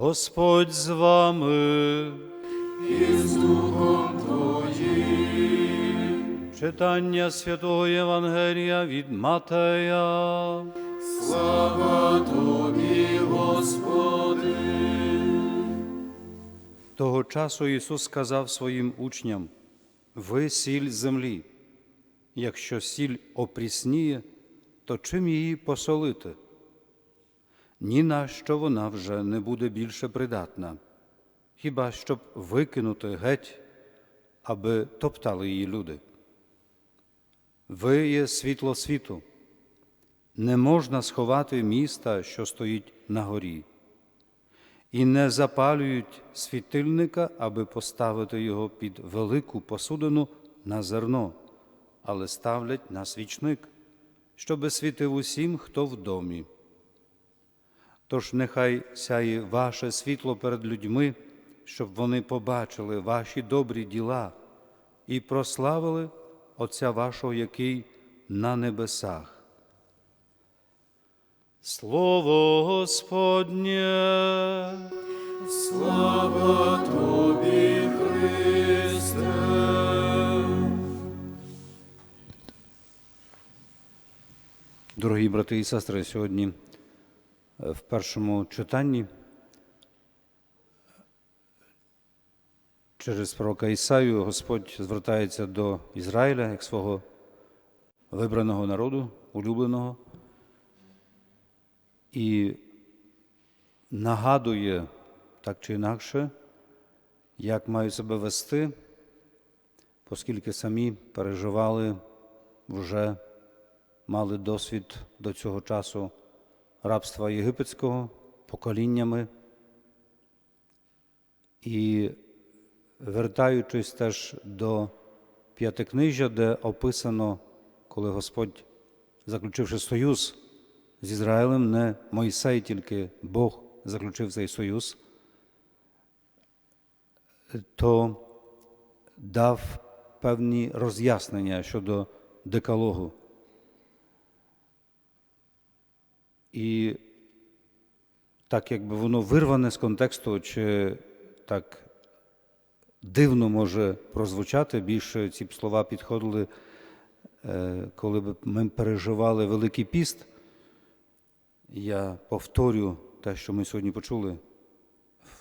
Господь з вами. Читання Святого Євангелія від Матея. Слава тобі, Господи. Того часу Ісус сказав своїм учням: Ви сіль землі. Якщо сіль опрісніє, то чим її посолити? Ні на що вона вже не буде більше придатна, хіба щоб викинути геть, аби топтали її люди. Ви є світло світу. Не можна сховати міста, що стоїть на горі і не запалюють світильника, аби поставити його під велику посудину на зерно, але ставлять на свічник, щоби світив усім, хто в домі. Тож нехай сяє ваше світло перед людьми, щоб вони побачили ваші добрі діла і прославили Отця вашого, який на небесах. Слово Господнє. Слава тобі, Христе. Дорогі брати і сестри, сьогодні в першому читанні через пророка Ісаю Господь звертається до Ізраїля як свого вибраного народу, улюбленого, і нагадує так чи інакше, як мають себе вести, оскільки самі переживали вже мали досвід до цього часу рабства єгипетського поколіннями. І вертаючись теж до п'ятикнижжя, де описано, коли Господь, заключивши союз з Ізраїлем, не Мойсей, тільки Бог заключив цей союз, то дав певні роз'яснення щодо декалогу. І так, якби воно вирване з контексту, чи так дивно може прозвучати, більше ці б слова підходили, е, коли б ми переживали Великий піст. Я повторю те, що ми сьогодні почули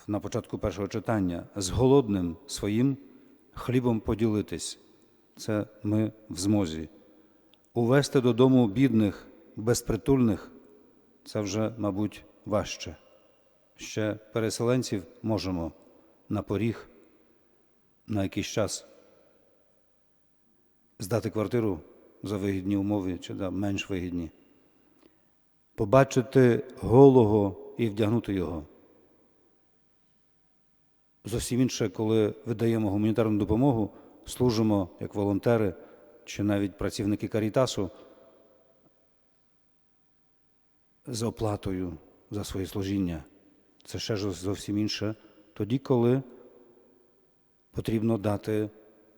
на початку першого читання, з голодним своїм хлібом поділитись. Це ми в змозі. Увести додому бідних, безпритульних це вже, мабуть, важче. Ще переселенців можемо на поріг на якийсь час здати квартиру за вигідні умови чи да, менш вигідні, побачити голого і вдягнути його. Зовсім інше, коли видаємо гуманітарну допомогу, служимо як волонтери чи навіть працівники Карітасу з оплатою за своє служіння. Це ще ж зовсім інше. Тоді, коли потрібно дати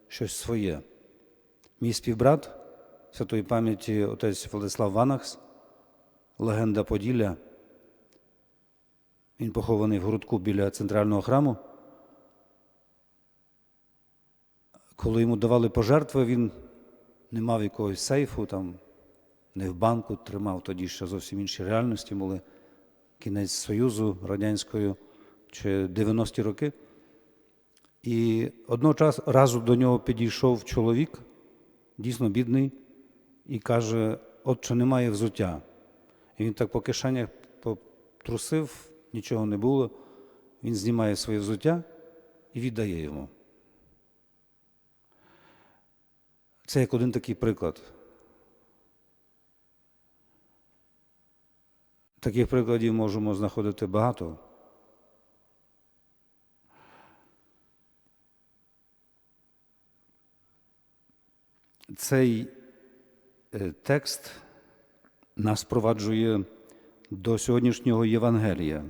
щось своє. Мій співбрат святої пам'яті отець Владислав Ванахс, легенда Поділля. Він похований в грудку біля центрального храму. Коли йому давали пожертви, він не мав якогось сейфу, там, не в банку тримав, тоді ще зовсім інші реальності були. Кінець Союзу Радянської чи 90-ті роки. І одного часу разу до нього підійшов чоловік, дійсно бідний, і каже: от що немає взуття. І він так по кишенях потрусив, нічого не було. Він знімає своє взуття і віддає йому. Це як один такий приклад. Таких прикладів можемо знаходити багато. Цей е, текст нас впроваджує до сьогоднішнього Євангелія.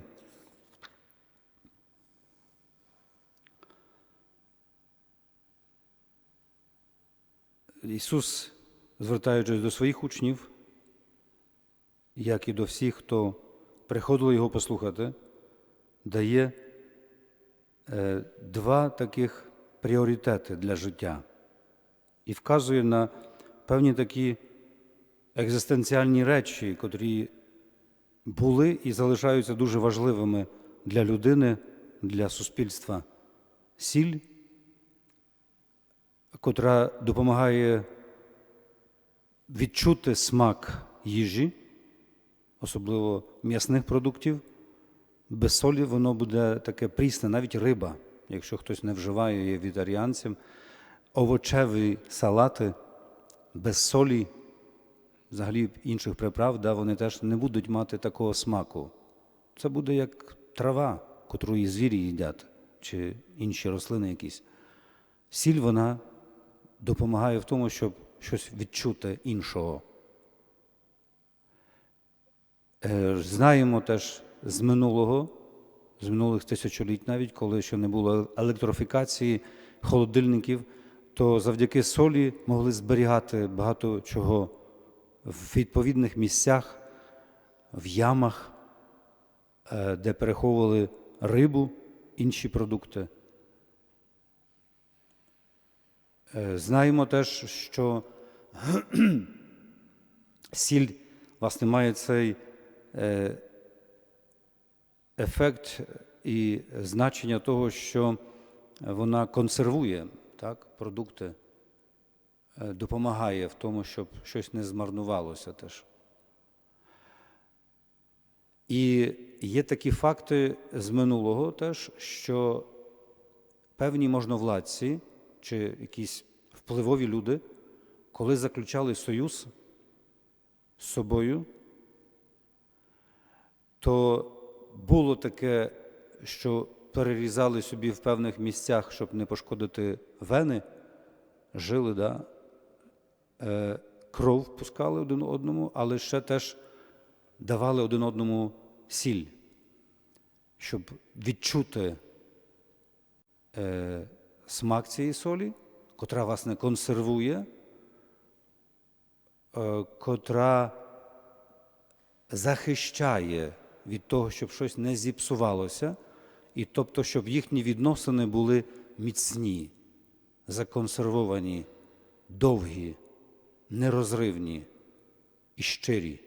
Ісус, звертаючись до своїх учнів, як і до всіх, хто приходили його послухати, дає е, два таких пріоритети для життя і вказує на певні такі екзистенціальні речі, котрі були і залишаються дуже важливими для людини, для суспільства. Сіль, котра допомагає відчути смак їжі, особливо м'ясних продуктів. Без солі воно буде таке прісне, навіть риба, якщо хтось не вживає, є вітаріанцем. Овочеві салати без солі, взагалі інших приправ, да, вони теж не будуть мати такого смаку. Це буде як трава, котру і звірі їдять, чи інші рослини якісь. Сіль вона допомагає в тому, щоб щось відчути іншого. Е, Знаємо теж з минулого, з минулих тисячоліть навіть, коли ще не було електрифікації холодильників, то завдяки солі могли зберігати багато чого в відповідних місцях, в ямах, е, де переховували рибу, інші продукти. Е, Знаємо теж, що сіль власне має цей ефект і значення того, що вона консервує так, продукти, е, допомагає в тому, щоб щось не змарнувалося теж. І є такі факти з минулого теж, що певні можновладці чи якісь впливові люди, коли заключали союз з собою, то було таке, що перерізали собі в певних місцях, щоб не пошкодити вени, жили, да? е, кров пускали один одному, але ще теж давали один одному сіль, щоб відчути е, смак цієї солі, котра власне консервує, е, котра захищає від того, щоб щось не зіпсувалося, і тобто, щоб їхні відносини були міцні, законсервовані, довгі, нерозривні і щирі.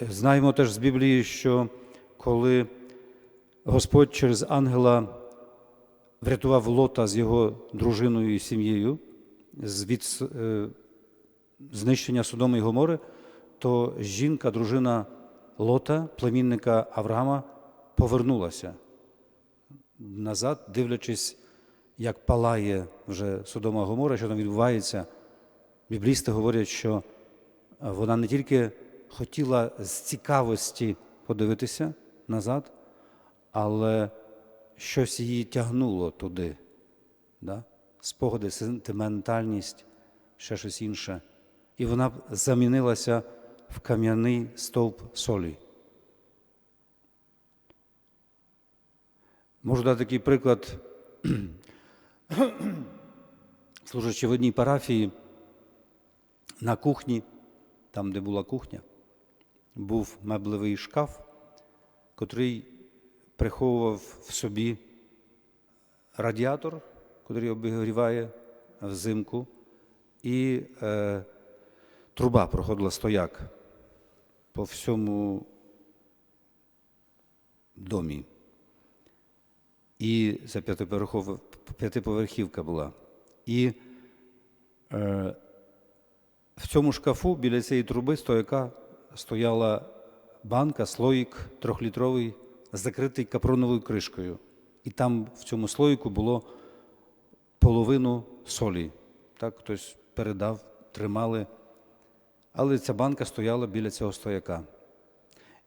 Знаємо теж з Біблії, що коли Господь через ангела врятував Лота з його дружиною і сім'єю від е, знищення Содоми і Гомори, то жінка, дружина Лота, племінника Авраама, повернулася назад, дивлячись, як палає вже Содома Гомора, що там відбувається. Біблісти говорять, що вона не тільки хотіла з цікавості подивитися назад, але щось її тягнуло туди. Да? Спогади, сентиментальність, ще щось інше. І вона замінилася в кам'яний стовп солі. Можу дати такий приклад, служачи в одній парафії на кухні, там, де була кухня, був меблевий шкаф, котрий приховував в собі радіатор, котрий обігріває взимку, і е, труба проходила стояк по всьому домі. І це п'ятиповерхівка була. І е, в цьому шкафу біля цієї труби стояка стояла банка, слоїк трьохлітровий, закритий капроновою кришкою. І там в цьому слоїку було половину солі. Так, хтось передав, тримали. Але ця банка стояла біля цього стояка.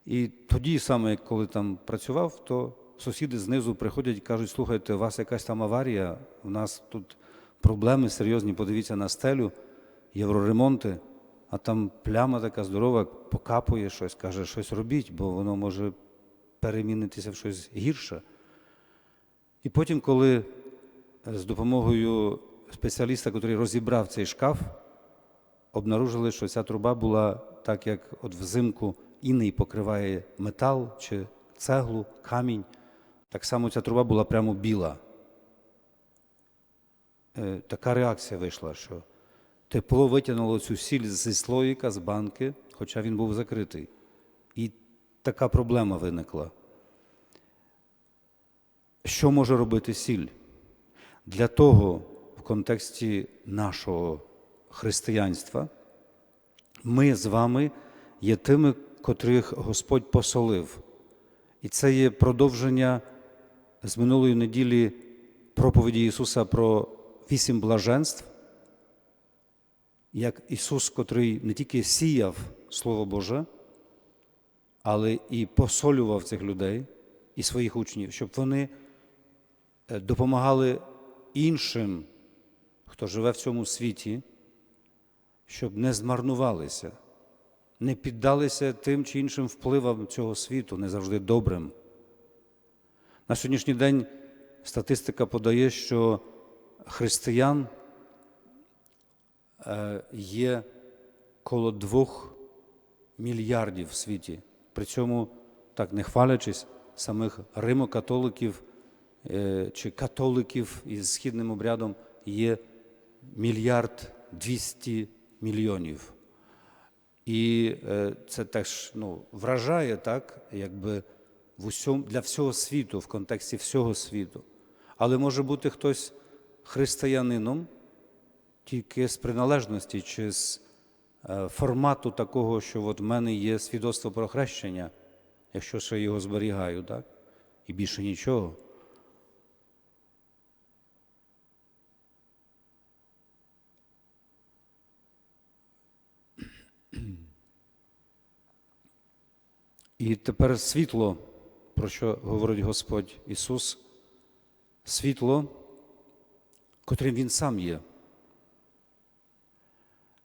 І тоді саме, коли там працював, то сусіди знизу приходять і кажуть, слухайте, у вас якась там аварія, у нас тут проблеми серйозні, подивіться на стелю, євроремонти, а там пляма така здорова, покапує щось, каже, щось робіть, бо воно може перемінитися в щось гірше. І потім, коли з допомогою спеціаліста, який розібрав цей шкаф, обнаружили, що ця труба була так, як от взимку іней покриває метал чи цеглу, камінь. Так само ця труба була прямо біла. Е, Така реакція вийшла, що тепло витягнуло цю сіль зі слоїка, з банки, хоча він був закритий. І така проблема виникла. Що може робити сіль? Для того, в контексті нашого християнства, ми з вами є тими, котрих Господь посолив. І це є продовження з минулої неділі проповіді Ісуса про вісім блаженств, як Ісус, котрий не тільки сіяв Слово Боже, але і посолював цих людей і своїх учнів, щоб вони е, допомагали іншим, хто живе в цьому світі, щоб не змарнувалися, не піддалися тим чи іншим впливам цього світу, не завжди добрим. На сьогоднішній день статистика подає, що християн е, є коло двох мільярдів в світі. При цьому, так не хвалячись, самих римокатоликів е, чи католиків із східним обрядом є мільярд двісті мільйонів. І е, це теж ну, вражає так, якби в усьому, для всього світу, в контексті всього світу. Але може бути хтось християнином тільки з приналежності чи з е, формату такого, що от в мене є свідоцтво про хрещення, якщо ще його зберігаю, так? І більше нічого. І тепер світло, про що говорить Господь Ісус, світло, котрим Він сам є.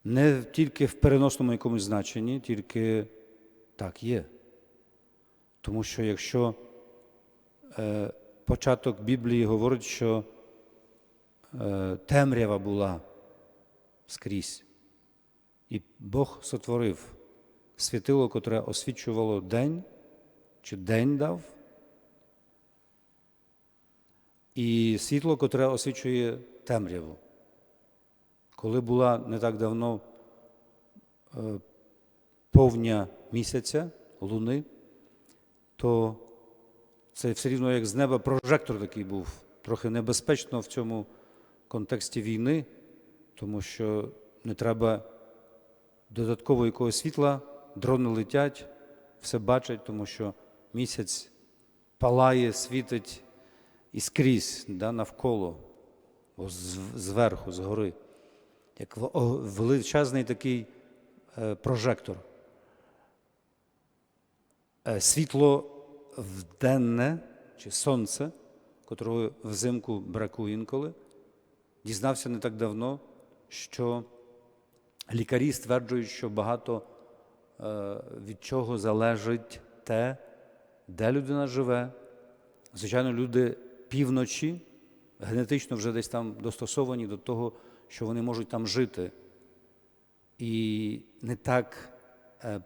Не тільки в переносному якомусь значенні, тільки так є. Тому що якщо е, початок Біблії говорить, що е, темрява була скрізь, і Бог сотворив світило, котре освічувало день, чи день дав, і світло, котре освічує темряву. Коли була не так давно е, повня місяця, луни, то це все рівно як з неба прожектор такий був. Трохи небезпечно в цьому контексті війни, тому що не треба додатково якогось світла, дрони летять, все бачать, тому що місяць палає, світить і скрізь да, навколо, зверху, згори, як величезний такий е, прожектор. Е, Світло вденне чи сонце, котрого взимку бракує інколи, дізнався не так давно, що лікарі стверджують, що багато від чого залежить те, де людина живе. Звичайно, люди півночі генетично вже десь там достосовані до того, що вони можуть там жити. І не так е,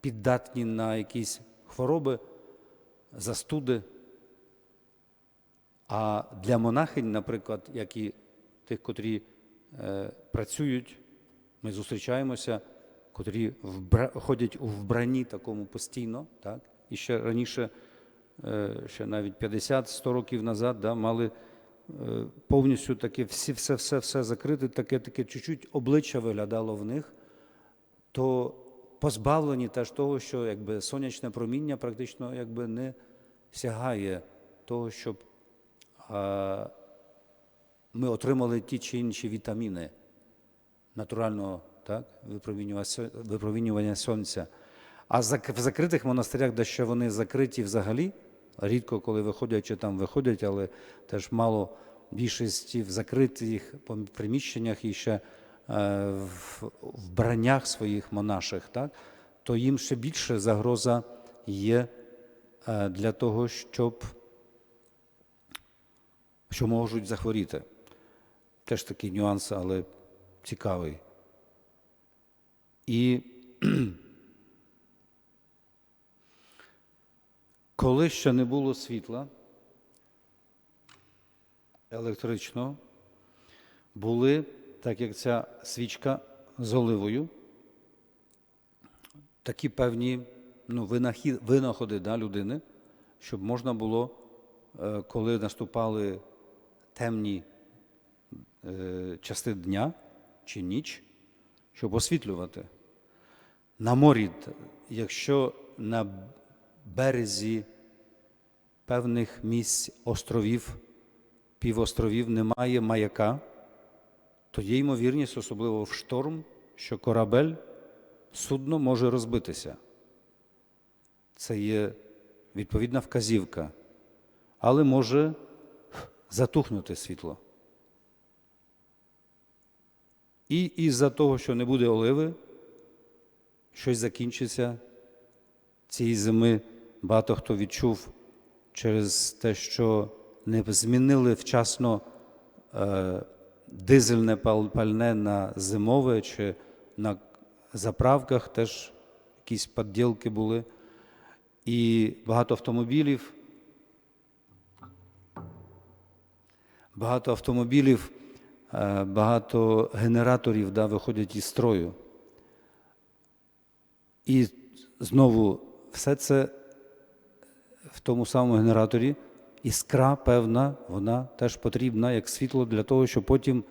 піддатні на якісь хвороби, застуди. А для монахинь, наприклад, як і тих, котрі е, працюють, ми зустрічаємося, котрі вбра... ходять у вбранні такому постійно, так? і ще раніше, е, ще навіть 50-100 років назад, да, мали е, повністю таке всі, все, все, все закрите, таке, таке чуть-чуть обличчя виглядало в них, то позбавлені теж того, що якби сонячне проміння практично якби не сягає того, щоб а, ми отримали ті чи інші вітаміни натурального так, випромінювання сонця. А в закритих монастирях, де ще вони закриті взагалі, рідко коли виходять чи там виходять, але теж мало більшості в закритих приміщеннях і ще е, в вбраннях своїх монаших, так, то їм ще більше загроза є е, для того, щоб що можуть захворіти. Теж такий нюанс, але цікавий. І коли ще не було світла електричного, були, так як ця свічка з оливою, такі певні ну, винаходи да, людини, щоб можна було, е, коли наступали темні е, части дня чи ніч, щоб освітлювати. На морі, якщо на березі певних місць островів, півостровів немає маяка, то є ймовірність, особливо в шторм, що корабель, судно може розбитися. Це є відповідна вказівка, але може затухнути світло. І із-за того, що не буде оливи, щось закінчиться цієї зими. Багато хто відчув через те, що не змінили вчасно е, дизельне пальне на зимове чи на заправках теж якісь підділки були. І багато автомобілів. Багато автомобілів, е, багато генераторів да, виходять із строю. І знову все це в тому самому генераторі, іскра певна, вона теж потрібна як світло для того, щоб потім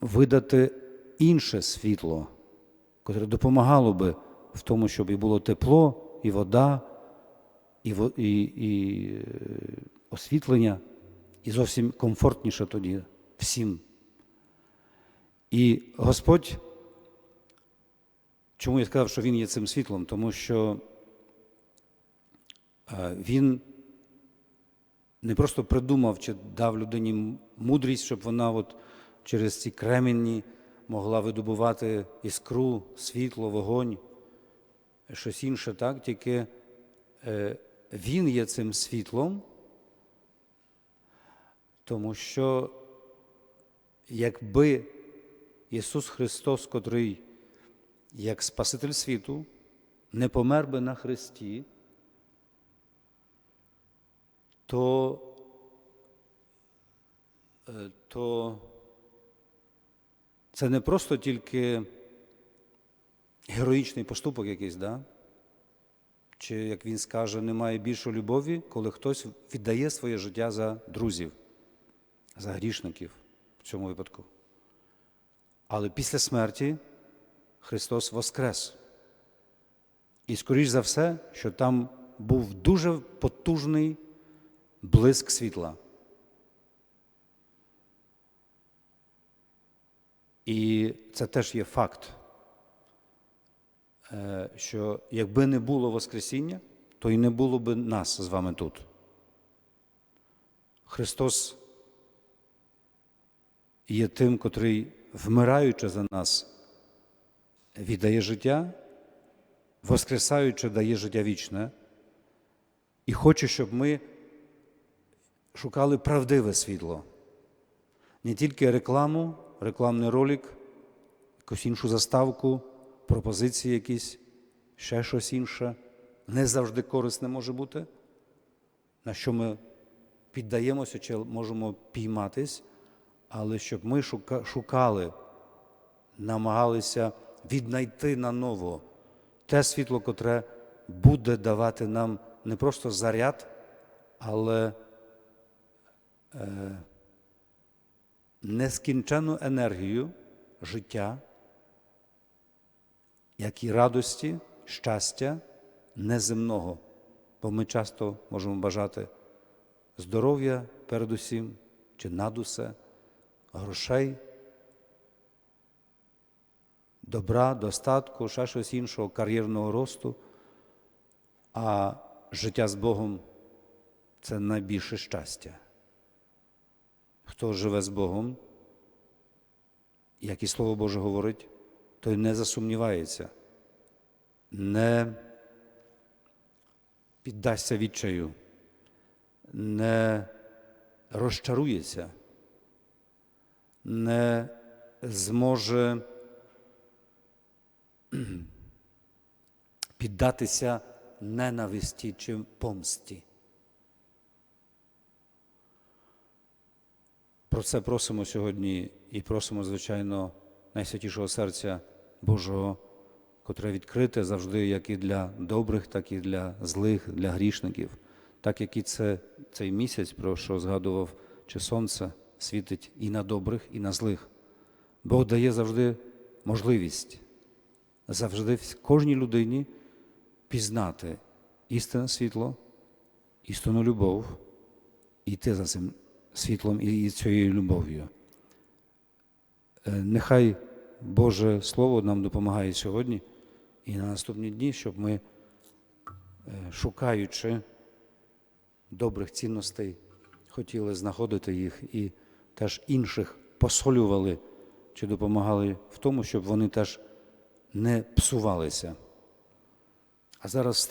видати інше світло, котре допомагало би в тому, щоб і було тепло, і вода, і, і, і е, освітлення, і зовсім комфортніше тоді всім. І Господь. Чому я сказав, що він є цим світлом? Тому що е, він не просто придумав чи дав людині мудрість, щоб вона от через ці кремені могла видобувати іскру, світло, вогонь, щось інше, так? Тільки е, він є цим світлом, тому що якби Ісус Христос, котрий як Спаситель світу, не помер би на Христі, то, е, то це не просто тільки героїчний поступок якийсь, да? чи, як він скаже, немає більшої любові, коли хтось віддає своє життя за друзів, за грішників в цьому випадку. Але після смерті Христос воскрес. І, скоріш за все, що там був дуже потужний блиск світла. І це теж є факт, е, що якби не було Воскресіння, то і не було б нас з вами тут. Христос є тим, котрий, вмираючи за нас, віддає життя, воскресаючи, дає життя вічне, і хоче, щоб ми шукали правдиве світло. Не тільки рекламу, рекламний ролик, якусь іншу заставку, пропозиції якісь, ще щось інше. Не завжди корисне може бути, на що ми піддаємося чи можемо пійматись, але щоб ми шукали, намагалися віднайти наново те світло, котре буде давати нам не просто заряд, але е, нескінченну енергію життя, як і радості, щастя неземного. Бо ми часто можемо бажати здоров'я передусім чи над усе, грошей, добра, достатку, ще щось іншого, кар'єрного росту, а життя з Богом це найбільше щастя. Хто живе з Богом, як і Слово Боже говорить, той не засумнівається, не піддасться відчаю, не розчарується, не зможе піддатися ненависті чи помсті. Про це просимо сьогодні і просимо, звичайно, найсвятішого серця Божого, котре відкрите завжди як і для добрих, так і для злих, для грішників, так як і це, цей місяць, про що згадував, чи сонце світить і на добрих, і на злих. Бог дає завжди можливість, завжди кожній людині пізнати істинне світло, істинну любов, і йти за цим світлом і і цією любов'ю. Е, Нехай Боже Слово нам допомагає сьогодні і на наступні дні, щоб ми, е, шукаючи добрих цінностей, хотіли знаходити їх і теж інших посолювали чи допомагали в тому, щоб вони теж не псувалися. А зараз